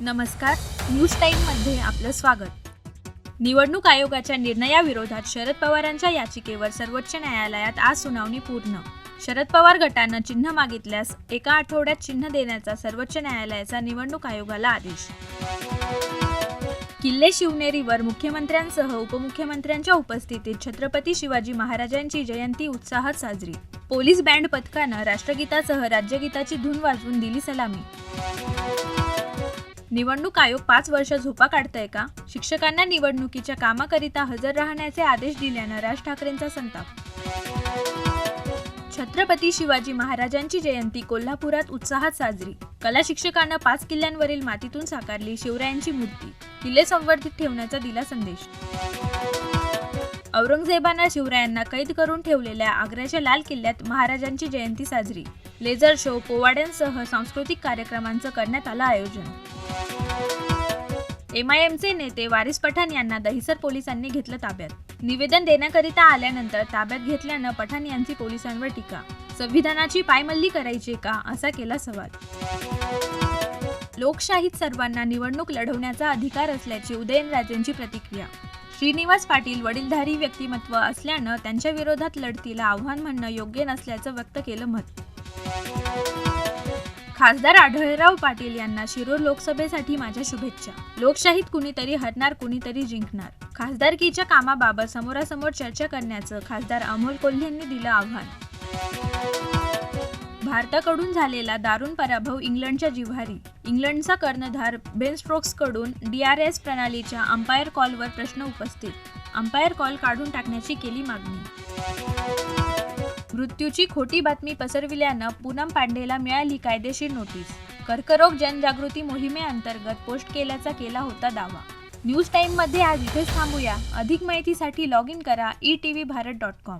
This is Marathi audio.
नमस्कार. न्यूज टाईममध्ये आपलं स्वागत. निवडणूक आयोगाच्या निर्णयाविरोधात शरद पवारांच्या याचिकेवर सर्वोच्च न्यायालयात आज सुनावणी पूर्ण. शरद पवार गटानं चिन्ह मागितल्यास एका आठवड्यात चिन्ह देण्याचा सर्वोच्च न्यायालयाचा निवडणूक आयोगाला आदेश. किल्ले शिवनेरीवर मुख्यमंत्र्यांसह उपमुख्यमंत्र्यांच्या उपस्थितीत छत्रपती शिवाजी महाराजांची जयंती उत्साहात साजरी. पोलीस बँड पथकानं राष्ट्रगीतासह राज्यगीताची धून वाजवून दिली सलामी. निवडणूक आयोग पाच वर्ष झोपा काढतंय का? शिक्षकांना निवडणुकीच्या कामाकरिता हजर राहण्याचे आदेश दिल्यानं राज ठाकरेंचा संताप. छत्रपती शिवाजी महाराजांची जयंती कोल्हापुरात उत्साहात साजरी. कला शिक्षकांना पाच किल्ल्यांवरील मातीतून साकारली शिवरायांची मूर्ती. किल्ले संवर्धित ठेवण्याचा दिला संदेश. औरंगजेबानं शिवरायांना कैद करून ठेवलेल्या आग्र्याच्या लाल किल्ल्यात महाराजांची जयंती साजरी. लेझर शो पोवाड्यांसह सांस्कृतिक कार्यक्रमांचं करण्यात आलं आयोजन. एमआयएमचे नेते वारिस पठाण यांना दहिसर पोलिसांनी घेतलं ताब्यात. निवेदन देण्याकरिता आल्यानंतर ताब्यात घेतल्यानं पठाण यांची पोलिसांवर टीका. संविधानाची पायमल्ली करायची का? असा केला सवाल. लोकशाहीत सर्वांना निवडणूक लढवण्याचा अधिकार असल्याची उदयनराजेंची प्रतिक्रिया. श्रीनिवास पाटील वडीलधारी व्यक्तिमत्व असल्यानं त्यांच्या विरोधात लढतीला आव्हान म्हणणं योग्य नसल्याचं व्यक्त केलं मत. खासदार आढळराव पाटील यांना शिरूर लोकसभेसाठी माझ्या शुभेच्छा. लोकशाहीत कुणीतरी हरणार कुणीतरी जिंकणार. खासदारकीच्या कामाबाबत समोरासमोर चर्चा करण्याचं खासदार अमोल कोल्ह्यांनी दिलं आव्हान. भारताकडून झालेला दारुण पराभव इंग्लंडच्या जिव्हारी. इंग्लंडचा कर्णधार बेन स्ट्रोक्सकडून एस प्रणालीच्या अंपायर कॉलवर प्रश्न उपस्थित. अंपायर कॉल काढून टाकण्याची केली मागणी. मृत्यूची खोटी बातमी पसरविल्यानं पूनम पांडेला मिळाली कायदेशीर नोटीस. कर्करोग जनजागृती मोहिमेअंतर्गत पोस्ट केल्याचा केला होता दावा. न्यूज टाईममध्ये आज इथेच थांबूया. अधिक माहितीसाठी लॉग इन करा E T V Bharat dot com